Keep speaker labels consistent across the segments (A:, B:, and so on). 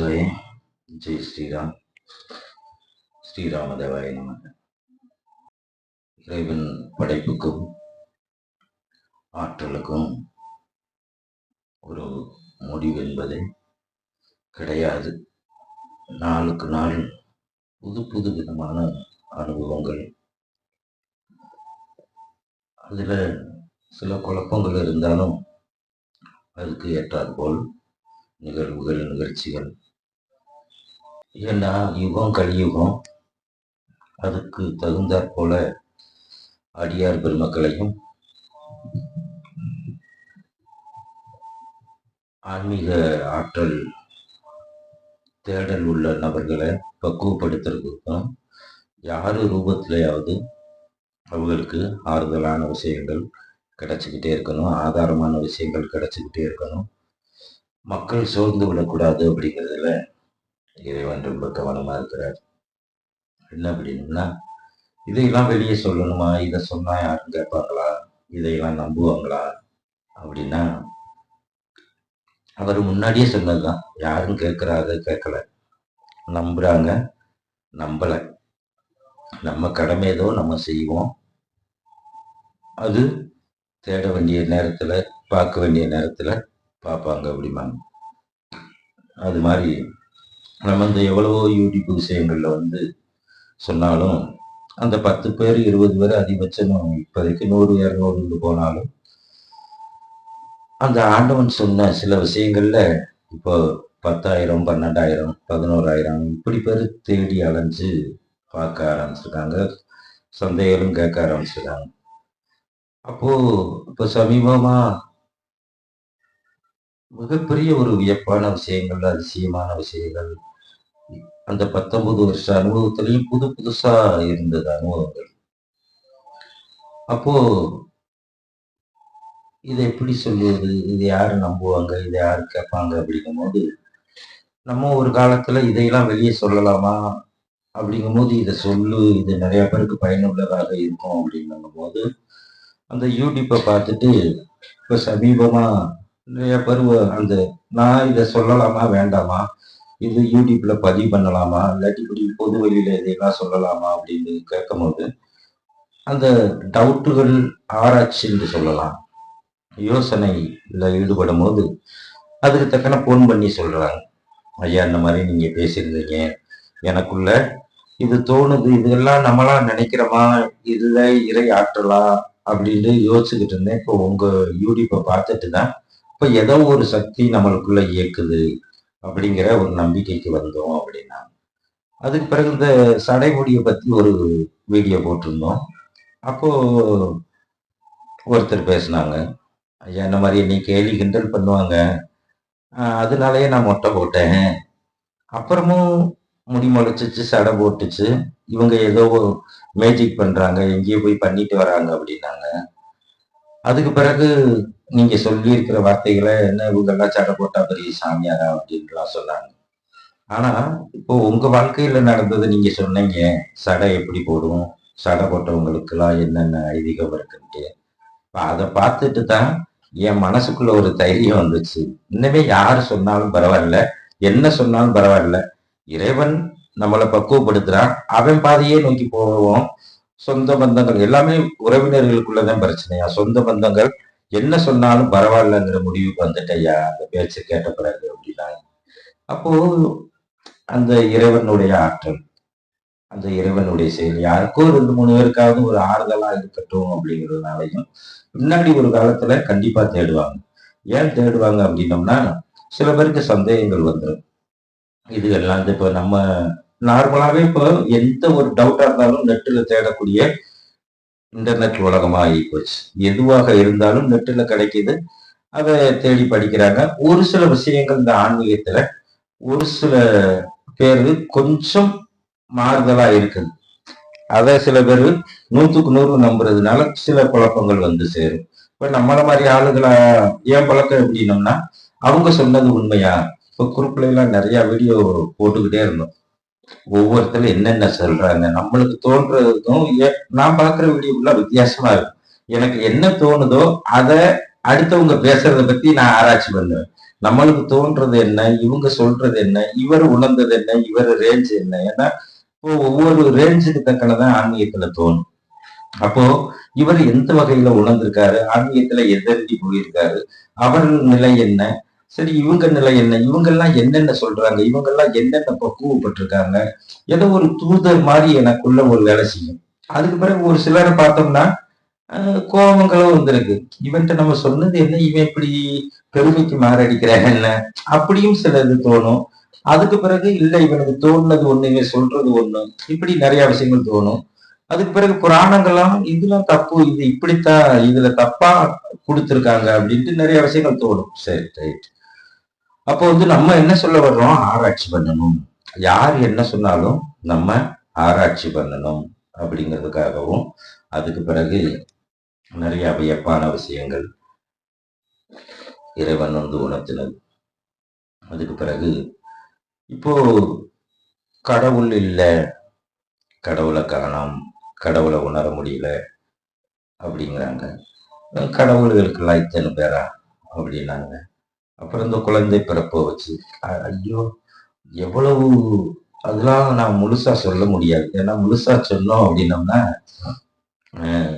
A: நமச்சிவாய ஜெய் ஸ்ரீராம். ஸ்ரீராமதேவாய நம. இறைவன் படைப்புக்கும் ஆற்றலுக்கும் ஒரு முடிவு என்பதே கிடையாது. நாளுக்கு நாள் புது புது விதமான அனுபவங்கள். அதில் சில குழப்பங்கள் இருந்தாலும் அதுக்கு ஏற்றாற்போல் நிகழ்வுகள் நிகழ்ச்சிகள் ஏன்னா யுகம் கலியுகம் அதுக்கு தகுந்தாற் போல அடியார் பெருமக்களையும் ஆன்மீக ஆற்றல் தேடல் உள்ள நபர்களை பக்குவப்படுத்துறதுக்கும் யார் ரூபத்திலேயாவது அவங்களுக்கு ஆறுதலான விஷயங்கள் கிடைச்சிக்கிட்டே இருக்கணும் ஆதாரமான விஷயங்கள் கிடைச்சிக்கிட்டே இருக்கணும். மக்கள் சோர்ந்து விடக்கூடாது அப்படிங்கிறதுல இறைவன் ரொம்ப கவனமாக இருக்கிறார். என்ன அப்படின்னா இதையெல்லாம் வெளியே சொல்லணுமா? இதை சொன்னால் யாரும் கேட்பாங்களா? இதையெல்லாம் நம்புவாங்களா? அப்படின்னா அவர் முன்னாடியே சொன்னதுதான். யாரும் கேட்குறாங்க கேட்கல. நம்புறாங்க நம்பலை. நம்ம கடமை ஏதோ நம்ம செய்வோம். அது தேட வேண்டிய நேரத்தில் பார்க்க வேண்டிய நேரத்தில் பார்ப்பாங்க அப்படிம்பாங்க. அது மாதிரி நம்ம இந்த எவ்வளவோ யூடியூப் விஷயங்களில் வந்து சொன்னாலும் அந்த பத்து பேர் இருபது பேர் அதிகபட்சம் இப்போதைக்கு நூறு இரநூறு போனாலும் அந்த ஆண்டவன் சொன்ன சில விஷயங்கள்ல இப்போ பத்தாயிரம் பன்னெண்டாயிரம் பதினோராயிரம் இப்படி பேர் தேடி அலைஞ்சு பார்க்க ஆரம்பிச்சிருக்காங்க. சந்தேகங்களும் கேட்க ஆரம்பிச்சிருக்காங்க. அப்போ இப்போ சமீபமா மிகப்பெரிய ஒரு வியப்பான விஷயங்கள் அதிசயமான விஷயங்கள் அந்த பத்தொன்பது வருஷ அனுபவத்திலையும் புது புதுசா இருந்தது அனுபவங்கள். அப்போ இதை எப்படி சொல்லுவது இது யாரு நம்புவாங்க? இதை யாரு கேட்பாங்க? அப்படிங்கும் போது நம்ம ஒரு காலத்துல இதையெல்லாம் வெளியே சொல்லலாமா? அப்படிங்கும் போது இதை சொல்லு. இது நிறைய பேருக்கு பயனுள்ளதாக இருக்கும் அப்படின்னும் போது அந்த யூடியூப்பை பார்த்துட்டு இப்போ சமீபமா நிறைய பேர் அந்த நான் இதை சொல்லலாமா? வேண்டாமா? இது யூடியூப்ல பதிவு பண்ணலாமா? இல்லாட்டி இப்படி பொது வெளியில இதையெல்லாம் சொல்லலாமா அப்படின்னு கேட்கும் போது அந்த டவுட்டுகள் ஆராய்ச்சி என்று சொல்லலாம். யோசனையில் ஈடுபடும் போது அதுக்கு தக்கன ஃபோன் பண்ணி சொல்றாங்க ஐயா இந்த மாதிரி நீங்க பேசியிருந்தீங்க. எனக்குள்ள இது தோணுது. இதெல்லாம் நம்மளா நினைக்கிறோமா? இல்லை இறை ஆற்றலா? அப்படின்னு யோசிச்சுக்கிட்டு இருந்தேன். இப்போ உங்க யூடியூப்பை பார்த்துட்டு தான் இப்போ ஏதோ ஒரு சக்தி நம்மளுக்குள்ள இயக்குது. அப்படிங்கிற ஒரு நம்பிக்கைக்கு வந்தோம் அப்படின்னா அதுக்கு பிறகு இந்த சடைமுடியை பத்தி ஒரு வீடியோ போட்டிருந்தோம். அப்போ ஒருத்தர் பேசினாங்க ஐயா இந்த மாதிரி நீ கேலி கிண்டல் பண்ணுவாங்க. அதனாலயே நான் மொட்டை போட்டேன். அப்புறமும் முடி முளைச்சிச்சு சடை போட்டுச்சு. இவங்க ஏதோ மேஜிக் பண்றாங்க எங்கேயோ போய் பண்ணிட்டு வராங்க அப்படின்னாங்க. அதுக்கு பிறகு நீங்க சொல்லி இருக்கிற வார்த்தைகளை என்ன இவங்கெல்லாம் சடை போட்டா பெரிய சாமியாரா அப்படின்லாம் சொன்னாங்க. ஆனா இப்போ உங்க வாழ்க்கையில நடந்தது நீங்க சொன்னீங்க சடை எப்படி போடும் சடை போட்டவங்களுக்கெல்லாம் என்னென்ன ஐதீகம் இருக்குன்ட்டு. அதை பார்த்துட்டு தான் என் மனசுக்குள்ள ஒரு தைரியம் வந்துச்சு. இன்னுமே யாரு சொன்னாலும் பரவாயில்ல என்ன சொன்னாலும் பரவாயில்ல. இறைவன் நம்மளை பக்குவப்படுத்துறான் அவன் பாதையே நோக்கி போவோம். சொந்த பந்தங்கள் எல்லாமே உறவினர்களுக்குள்ளதான் பிரச்சனையா? சொந்த பந்தங்கள் என்ன சொன்னாலும் பரவாயில்லங்கிற முடிவுக்கு வந்துட்டையா அந்த பேச்சு கேட்ட பிறகு அப்படின்னா. அப்போ அந்த இறைவனுடைய ஆற்றல் அந்த இறைவனுடைய செயல் யாருக்கோ ரெண்டு மூணு பேருக்காவது ஒரு ஆறுதலா இருக்கட்டும் அப்படிங்கிறதுனாலையும் முன்னாடி ஒரு காலத்துல கண்டிப்பா தேடுவாங்க. ஏன் தேடுவாங்க அப்படின்னோம்னா சில பேருக்கு சந்தேகங்கள் வந்துடும் இது எல்லாம் இப்போ நம்ம நார்மலாவே இப்போ எந்த ஒரு டவுட்டா இருந்தாலும் நெட்டில் தேடக்கூடிய இன்டர்நெட் உலகமா ஆகி போச்சு. எதுவாக இருந்தாலும் நெட்டில் கிடைக்குது. அதை தேடி படிக்கிறாங்க. ஒரு சில விஷயங்கள் இந்த ஆன்மீகத்துல ஒரு சில பேர் கொஞ்சம் மாறுதலா இருக்குது. அதை சில பேர் நூத்துக்கு நூறு நம்புறதுனால சில குழப்பங்கள் வந்து சேரும். இப்ப நம்மள மாதிரி ஆளுகளை ஏன் பழக்கம் எப்படின்னோம்னா அவங்க சொன்னது உண்மையா? இப்ப குரூப்ல எல்லாம் நிறைய வீடியோ போட்டுக்கிட்டே இருந்தோம். ஒவ்வொருத்தரும் என்னென்ன சொல்றாங்க நம்மளுக்கு தோன்றதுக்கும் நான் பார்க்குற வீடியோக்குள்ள வித்தியாசமா இருக்கும். எனக்கு என்ன தோணுதோ அதை அடுத்தவங்க பேசுறத பத்தி நான் ஆராய்ச்சி பண்ணுவேன். நம்மளுக்கு தோன்றது என்ன இவங்க சொல்றது என்ன இவர் உணர்ந்தது என்ன இவர் ரேஞ்ச் என்ன? ஏன்னா இப்போ ஒவ்வொரு ரேஞ்சுக்கு தக்கனதான் ஆன்மீகத்துல தோணும். அப்போ இவர் எந்த வகையில உணர்ந்திருக்காரு ஆன்மீகத்துல எதிர்த்தி போயிருக்காரு அவர் நிலை என்ன சரி இவங்க நிலை என்ன? இவங்க எல்லாம் என்னென்ன சொல்றாங்க? இவங்க எல்லாம் என்னென்ன பக்குவப்பட்டிருக்காங்க ஏதோ ஒரு தூதர் மாதிரி எனக்குள்ள ஒரு வேலை செய்யும். அதுக்கு பிறகு ஒரு சிலரை பார்த்தோம்னா அஹ், கோபங்களும் வந்திருக்கு. இவன்ட்ட நம்ம சொன்னது என்ன? இவன் இப்படி பெருமைக்கு மாறடிக்கிறாங்க என்ன? அப்படியும் சிலது தோணும். அதுக்கு பிறகு இல்ல இவனுக்கு தோணுனது ஒண்ணு இவன் சொல்றது ஒண்ணு. இப்படி நிறைய விஷயங்கள் தோணும். அதுக்கு பிறகு புராணங்கள்லாம் இதெல்லாம் தப்பு இது இப்படித்தான் இதுல தப்பா கொடுத்துருக்காங்க. அப்படின்ட்டு நிறைய விஷயங்கள் தோணும். சரி ரைட். அப்போ வந்து நம்ம என்ன சொல்ல வர்றோம்? ஆராய்ச்சி பண்ணணும். யார் என்ன சொன்னாலும் நம்ம ஆராய்ச்சி பண்ணணும் அப்படிங்கிறதுக்காகவும் அதுக்கு பிறகு நிறைய வியப்பான விஷயங்கள் இறைவன் வந்து உணர்த்தினது. அதுக்கு பிறகு இப்போ கடவுள் இல்லை கடவுளை காணோம் கடவுளை உணர முடியல அப்படிங்கிறாங்க. கடவுள்களுக்கெல்லாம் இத்தனை பேரா அப்படின்னாங்க. அப்புறம் இந்த குழந்தை பிறப்பை வச்சு ஐயோ எவ்வளவு அதெல்லாம் நான் முழுசா சொல்ல முடியாது. ஏன்னா முழுசா சொன்னோம் அப்படின்னோம்னா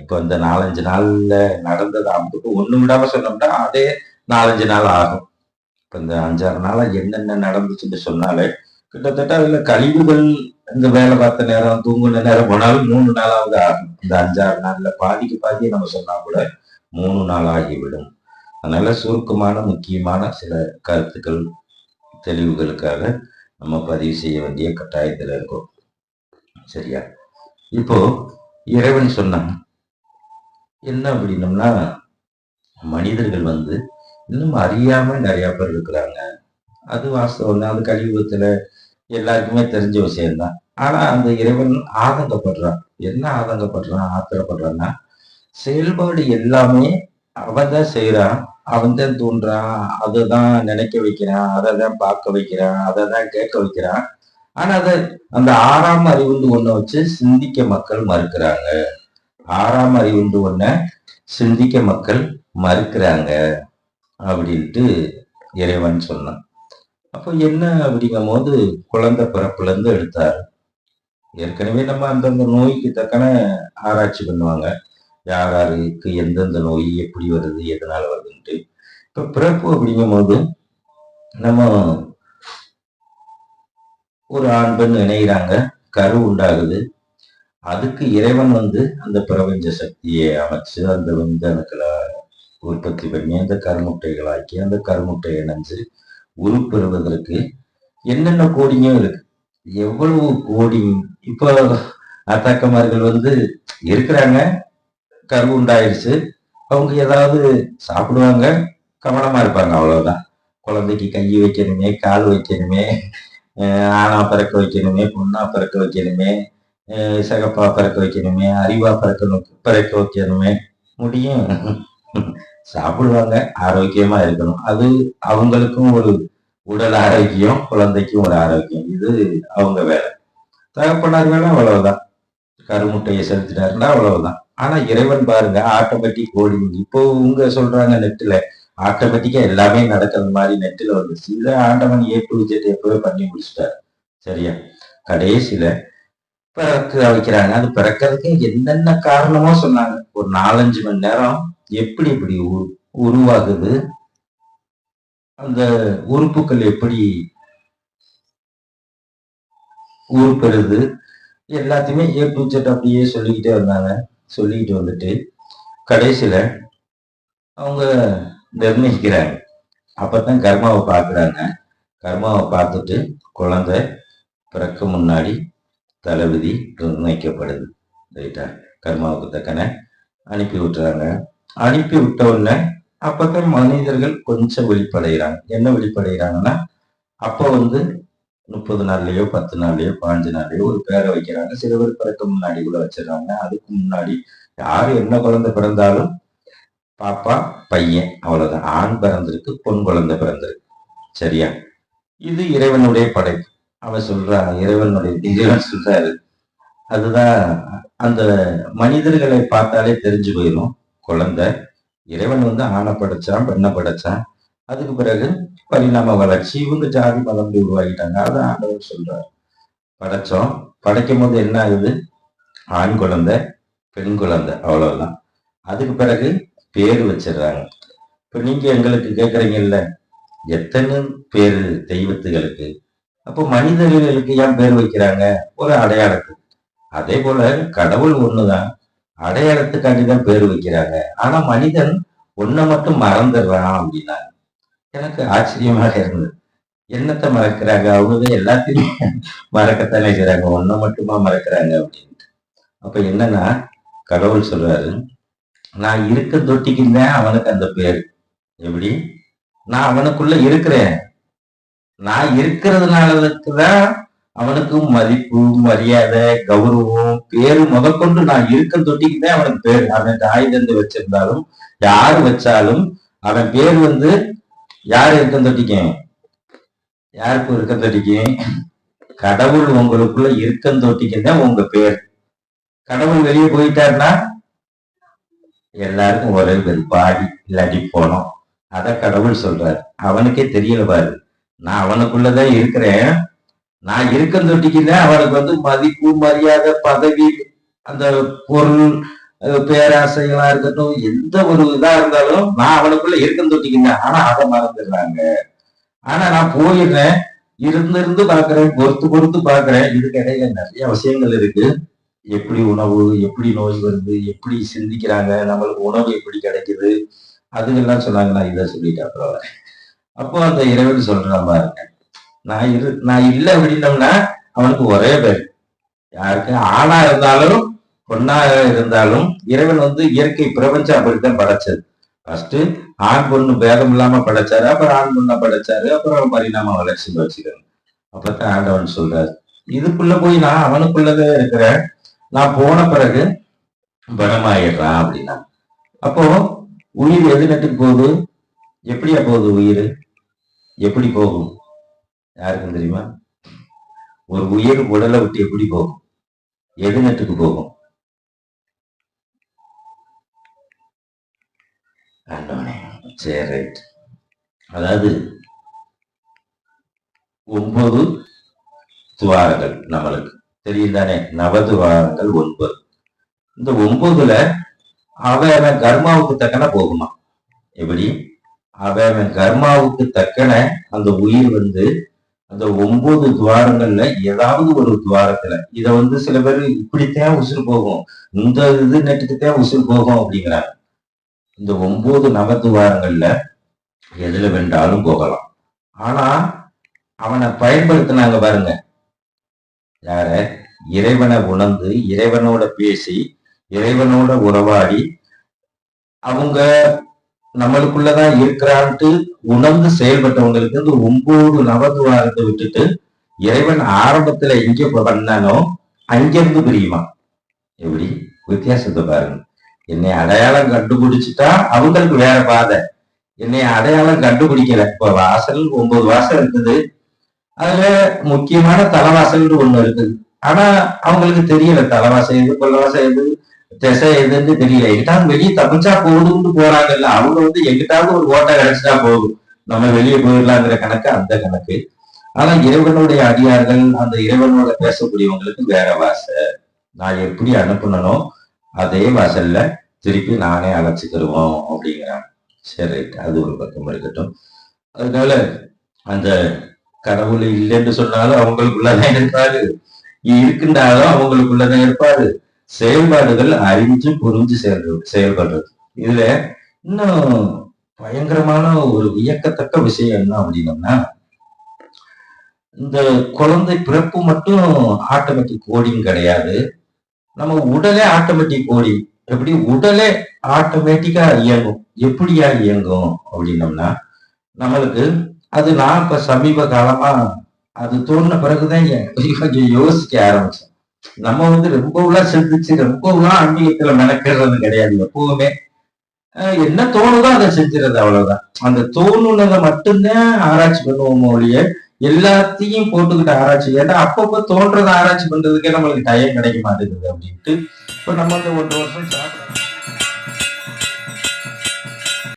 A: இப்போ இந்த நாலஞ்சு நாள்ல நடந்தது அம்புக்கு ஒண்ணு விடாம சொன்னோம்னா அதே நாலஞ்சு நாள் ஆகும். இப்போ இந்த அஞ்சாறு நாளா என்னென்ன நடந்துச்சுன்னு சொன்னாலே கிட்டத்தட்ட அதுல கழிவுகள் இந்த வேலை பார்த்த நேரம் தூங்குன நேரம் போனாலும் மூணு நாளாவது ஆகும். இந்த அஞ்சாறு நாள்ல பாதிக்கு பாதியை நம்ம சொன்னா கூட மூணு நாள் ஆகிவிடும். அதனால சுருக்கமான முக்கியமான சில கருத்துக்கள் தெளிவுகளுக்காக நம்ம பதிவு செய்ய வேண்டிய கட்டாயத்தில் இருக்கோம். சரியா? இப்போ இறைவன் சொன்னான் என்ன அப்படின்னம்னா மனிதர்கள் வந்து இன்னும் அறியாம நிறைய பேர் இருக்கிறாங்க. அது வாஸ்தவம் தான் அது கலியுகத்துல எல்லாருக்குமே தெரிஞ்ச விஷயம்தான். ஆனா அந்த இறைவன் ஆதங்கப்படுறான். என்ன ஆதங்கப்படுறான் ஆத்திரப்படுறான்னா செயல்பாடு எல்லாமே அவன் தான் செய்யறான் அவன் தான் தூண்டுறான் அதை தான் நினைக்க வைக்கிறான் அதை தான் பார்க்க வைக்கிறான் அதை தான் கேட்க வைக்கிறான். ஆனா அதை அந்த ஆறாம் அறிவுண்டு ஒன்றை வச்சு சிந்திக்க மக்கள் மறுக்கிறாங்க. ஆறாம் அறிவுண்டு ஒன்றை சிந்திக்க மக்கள் மறுக்கிறாங்க அப்படின்ட்டு இறைவன் சொன்னான். அப்போ என்ன அப்படிங்கும் போது குழந்தை பிறப்புல இருந்து எடுத்தார். ஏற்கனவே நம்ம அந்தந்த நோய்க்கு தக்கன ஆராய்ச்சி பண்ணுவாங்க. யார் யாருக்கு எந்தெந்த நோய் எப்படி வருது எதனால வருதுன்ட்டு. இப்ப பிறப்பு அப்படிங்கும் போது நம்ம ஒரு ஆண் பெண் இணைகிறாங்க கரு உண்டாகுது. அதுக்கு இறைவன் வந்து அந்த பிரபஞ்ச சக்தியை அமைச்சு அந்த விந்தணுக்களை உற்பத்தி பண்ணி அந்த கருமுட்டைகளாக்கி அந்த கருமுட்டை இணைஞ்சு உருப்பெறுவதற்கு என்னென்ன கோடிங்கும் இருக்கு? எவ்வளவு கோடி இப்போ அத்தாக்கமார்கள் வந்து இருக்கிறாங்க. கரு உண்டாயிருச்சு. அவங்க ஏதாவது சாப்பிடுவாங்க. கவனமா இருப்பாங்க அவ்வளவுதான். குழந்தைக்கு கை வைக்கணுமே கால் வைக்கணுமே ஆணா பிறக்க வைக்கணுமே பொண்ணா பிறக்க வைக்கணுமே சிகப்பா பிறக்க வைக்கணுமே அறிவா பிறக்க பிறக்க வைக்கணுமே. முடியும். சாப்பிடுவாங்க. ஆரோக்கியமா இருக்கணும். அது அவங்களுக்கும் ஒரு உடல் ஆரோக்கியம் குழந்தைக்கும் ஒரு ஆரோக்கியம். இது அவங்க வேலை. தகப்பனார் வேலை அவ்வளவுதான். கருமுட்டையை செலுத்திட்டாருன்னா அவ்வளவுதான். ஆனா இறைவன் பாருங்க ஆட்டோமேட்டிக் கோடிங் இப்போ உங்க சொல்றாங்க நெட்டுல ஆட்டோமேட்டிக்கா எல்லாமே நடக்கிறது மாதிரி நெட்டுல வந்துச்சு இல்ல ஆண்டவன் ஏ டு ஜெட் எப்பவே பண்ணி முடிச்சிட்டாரு. சரியா? கடைசியில பிறக்க வைக்கிறாங்க அது பிறக்கிறதுக்கு என்னென்ன காரணமோ சொன்னாங்க. ஒரு நாலஞ்சு மணி நேரம் எப்படி இப்படி உ- உருவாகுது? அந்த உறுப்புகள் எப்படி உருப்பெறுது? எல்லாத்தையுமே ஏ டு ஜெட் அப்படியே சொல்லிக்கிட்டே வந்தாங்க. சொல்லிக்கிட்டு வந்துட்டு கடைசியில அவங்க நிர்ணயிக்கிறாங்க. அப்பதான் கர்மாவை பார்க்குறாங்க. கர்மாவை பார்த்துட்டு குழந்தை பிறக்க முன்னாடி தளபதி நிர்ணயிக்கப்படுது. ரைட்டா? கர்மாவுக்கு தக்கன அனுப்பி விட்டுறாங்க. அனுப்பி விட்ட உடனே அப்பதான் மனிதர்கள் கொஞ்சம் வெளிப்படைகிறாங்க. என்ன வெளிப்படைகிறாங்கன்னா அப்போ வந்து முப்பது நாள்லயோ பத்து நாள்லயோ பாஞ்சு நாள்லயோ ஒரு பேரை வைக்கிறாங்க. சில பேர் பிறக்க முன்னாடி கூட வச்சிடறாங்க. அதுக்கு முன்னாடி யாரு என்ன குழந்தை பிறந்தாலும் பாப்பா பையன் அவ்வளவுதான். ஆண் பிறந்திருக்கு பொன் குழந்தை பிறந்திருக்கு. சரியா? இது இறைவனுடைய படைப்பு. அவன் சொல்றான் இறைவனுடைய இறைவன் சொல்றாரு. அதுதான் அந்த மனிதர்களை பார்த்தாலே தெரிஞ்சு போயிடும் குழந்தை இறைவன் வந்து ஆணை படைச்சான் பெண்ணை படைச்சான். அதுக்கு பிறகு பரிணாம வளர்ச்சி இவங்க ஜாதி வளர்ந்து உருவாகிட்டாங்க. உருவாக்கிட்டாங்க அதான் ஆண்டவர் சொல்றாரு. படைச்சோம். படைக்கும் போது என்ன ஆகுது? ஆண் குழந்தை பெண் குழந்தை அவ்வளவுதான். அதுக்கு பிறகு பேர் வச்சிடுறாங்க. இப்ப நீங்க எங்களுக்கு கேக்குறீங்கல்ல எத்தனை பேர் தெய்வத்துகளுக்கு? அப்போ மனிதர்களுக்கு ஏன் பேர் வைக்கிறாங்க? ஒரு அடையாளத்துக்கு அதே போல கடவுள் ஒண்ணுதான் அடையாளத்துக்காண்டி தான் பேர் வைக்கிறாங்க. ஆனா மனிதன் ஒன்ன மட்டும் மறந்துடுறான் அப்படின்னா எனக்கு ஆச்சரியமாக இருந்தது என்னத்தை மறக்கிறாங்க? அவங்க எல்லாத்தையும் மறக்கத்தானே செய்றாங்க. ஒன்ன மட்டுமா மறக்கிறாங்க அப்படின்ட்டு. அப்ப என்னன்னா கடவுள் சொல்றாரு நான் இருக்க தொட்டிக்குந்தேன் அவனுக்கு அந்த பேர். எப்படி? நான் அவனுக்குள்ள இருக்கிறேன். நான் இருக்கிறதுனாலதுக்கு அவனுக்கு மதிப்பு மரியாதை கௌரவம் பேரு முதற்கொண்டு நான் இருக்க தொட்டிக்குதான் அவனுக்கு பேர். அவன் தாய் தந்து வச்சிருந்தாலும் யார் வச்சாலும் அவன் பேர் வந்து யார் இருக்கம் தொட்டிக்கேன் யாருக்கு இருக்க தொட்டிக்கேன் கடவுள் உங்களுக்குள்ள இருக்கம் தொட்டிக்குதான் உங்க பேர். கடவுள் வெளியே போயிட்டாருன்னா எல்லாருக்கும் ஒரே பேர் பாடி இல்லாட்டி போனோம். அத கடவுள் சொல்றாரு. அவனுக்கே தெரியல பாரு. நான் அவனுக்குள்ளதான் இருக்கிறேன். நான் இருக்கம் தொட்டிக்குதான் அவனுக்கு வந்து மதிப்பு மரியாதை பதவி அந்த பொருள் பேராசைகளா இருக்கட்டும் எந்த ஒரு இதா இருந்தாலும் நான் அவனுக்குள்ள இருக்கம் தொட்டிக்கிங்க ஆனா அதை மறந்துடுறாங்க. ஆனா நான் போயிடுறேன். இருந்திருந்து பாக்குறேன் பொறுத்து பொறுத்து பாக்குறேன் இதுக்கு இடையில நிறைய விஷயங்கள் இருக்கு. எப்படி உணவு எப்படி நோய் வருது எப்படி சிந்திக்கிறாங்க நம்மளுக்கு உணவு எப்படி கிடைக்குது அதுங்கெல்லாம் சொன்னாங்க. நான் இதை சொல்லிட்டேன் அப்புறம். அப்போ அந்த இறைவன் சொல்றான் பாருங்க நான் இரு நான் இல்லை அப்படின்னோம்னா அவனுக்கு ஒரே பேர் யாருக்கு ஆணா இருந்தாலும் பொண்ணாக இருந்தாலும் இறைவன் வந்து இயற்கை பிரபஞ்சம் அப்படித்தான் படைச்சது. ஃபர்ஸ்ட் ஆண் பொண்ணு பேதம் இல்லாம படைச்சாரு அப்புறம் ஆண் பொண்ணா படைச்சாரு அப்புறம் பரிணாம வளர்ச்சி வச்சுக்கணும் அப்பதான் ஆண்டவன் சொல்றாரு. இதுக்குள்ள போய் நான் அவனுக்குள்ளதான் இருக்கிறேன். நான் போன பிறகு பணமாயிடுறான் அப்படின்னா. அப்போ உயிர் எது நட்டுக்கு போகுது? எப்படியா போகுது உயிர்? எப்படி போகும்? யாருக்கும் தெரியுமா? ஒரு உயிர் உடலை விட்டு எப்படி போகும்? எது நட்டுக்கு போகும்? ஆண்டவனே சரி ரைட் அதாவது ஒன்பது துவாரங்கள் நம்மளுக்கு. தெரியும் தானே நவதுவாரங்கள் ஒன்பது. இந்த ஒன்பதுல அவன் கர்மாவுக்கு தக்கன போகுமா? எப்படி? அவன் அவன் கர்மாவுக்கு தக்கன அந்த உயிர் வந்து அந்த ஒன்பது துவாரங்கள்ல ஏதாவது ஒரு துவாரத்துல இத வந்து சில பேர் இப்படித்தான் உசுறு போகும். இந்த இது நெட்டுக்குத்தான் உசுறு போகும் அப்படிங்கிறாங்க. இந்த ஒன்பது நவத்துவாரங்கள்ல எதுல வேண்டாலும் போகலாம். ஆனா அவனை பயன்படுத்தினாங்க பாருங்க. யார? இறைவனை உணர்ந்து இறைவனோட பேசி இறைவனோட உறவாடி அவங்க நம்மளுக்குள்ளதான் இருக்கிறான்ட்டு உணர்ந்து செயல்பட்டவங்களுக்கு இந்த ஒன்பது நவத்துவாரத்தை விட்டுட்டு இறைவன் ஆரம்பத்துல எங்க பண்ணானோ அங்கிருந்து பிரியுமா? எப்படி? வித்தியாசத்தை பாருங்க. என்னை அடையாளம் கண்டுபிடிச்சிட்டா அவங்களுக்கு வேற பாதை. என்னை அடையாளம் கண்டுபிடிக்கல. இப்ப வாசல் ஒன்பது வாசல் இருக்குது. அதுல முக்கியமான தலைவாசல் ஒண்ணு இருக்குது. ஆனா அவங்களுக்கு தெரியல. தலைவாசல் எது கொள்ளவாசல் எது திசை எதுன்னு தெரியல. எங்கிட்டாவது வெளியே தப்பிச்சா போகுதுன்னு போறாங்கல்ல. அவங்க வந்து எங்கிட்டாவது ஒரு ஓட்டை கிடைச்சிட்டா போதும். நம்ம வெளியே போயிடலாங்கிற கணக்கு அந்த கணக்கு. ஆனா இறைவனுடைய அடியார்கள் அந்த இறைவனோட பேசக்கூடியவங்களுக்கு வேற வாசை. நான் எப்படி அனுப்பணும் அதே வாசல்ல திருப்பி நானே அழைச்சிக்கிடுவோம் அப்படிங்கிறாங்க. சரி ரைட். அது ஒரு பக்கம் இருக்கட்டும். அதனால அந்த கடவுள் இல்லைன்னு சொன்னாலும் அவங்களுக்குள்ளதான் இருப்பாரு. இருக்குன்றாலும் அவங்களுக்குள்ளதான் இருப்பாரு. செயல்பாடுகள் அறிஞ்சு புரிஞ்சு செயல்படு செயல்படுறது. இதுல இன்னும் பயங்கரமான ஒரு வியக்கத்தக்க விஷயம் என்ன அப்படின்னம்னா இந்த குழந்தை பிறப்பு மட்டும் ஆட்டோமேட்டிக் கோடிங் கிடையாது. நம்ம உடலே ஆட்டோமேட்டிக் ஓடி எப்படி உடலே ஆட்டோமேட்டிக்கா இயங்கும். எப்படியா இயங்கும் அப்படின்னம்னா நம்மளுக்கு அது நான் இப்ப சமீப காலமா அது தோணுன பிறகுதான் கொஞ்சம் யோசிக்க ஆரம்பிச்சேன். நம்ம வந்து ரொம்பலாம் சிந்திச்சு ரொம்பலாம் ஆன்மீகத்துல மெனக்கிறது கிடையாது எப்பவுமே. என்ன தோணுதோ அதை செஞ்சுறது அவ்வளவுதான். அந்த தோணுனதை மட்டும்தான் ஆராய்ச்சி பண்ணுவோம் ஒழிய எல்லாத்தையும் போட்டுக்கிட்டு ஆராய்ச்சி. ஏன்னா அப்பப்ப தோன்றதை ஆராய்ச்சி பண்றதுக்கே நம்மளுக்கு டைம் கிடைக்க மாட்டேங்குது அப்படின்ட்டு. இப்ப நம்ம அந்த ஒன்று வருஷம்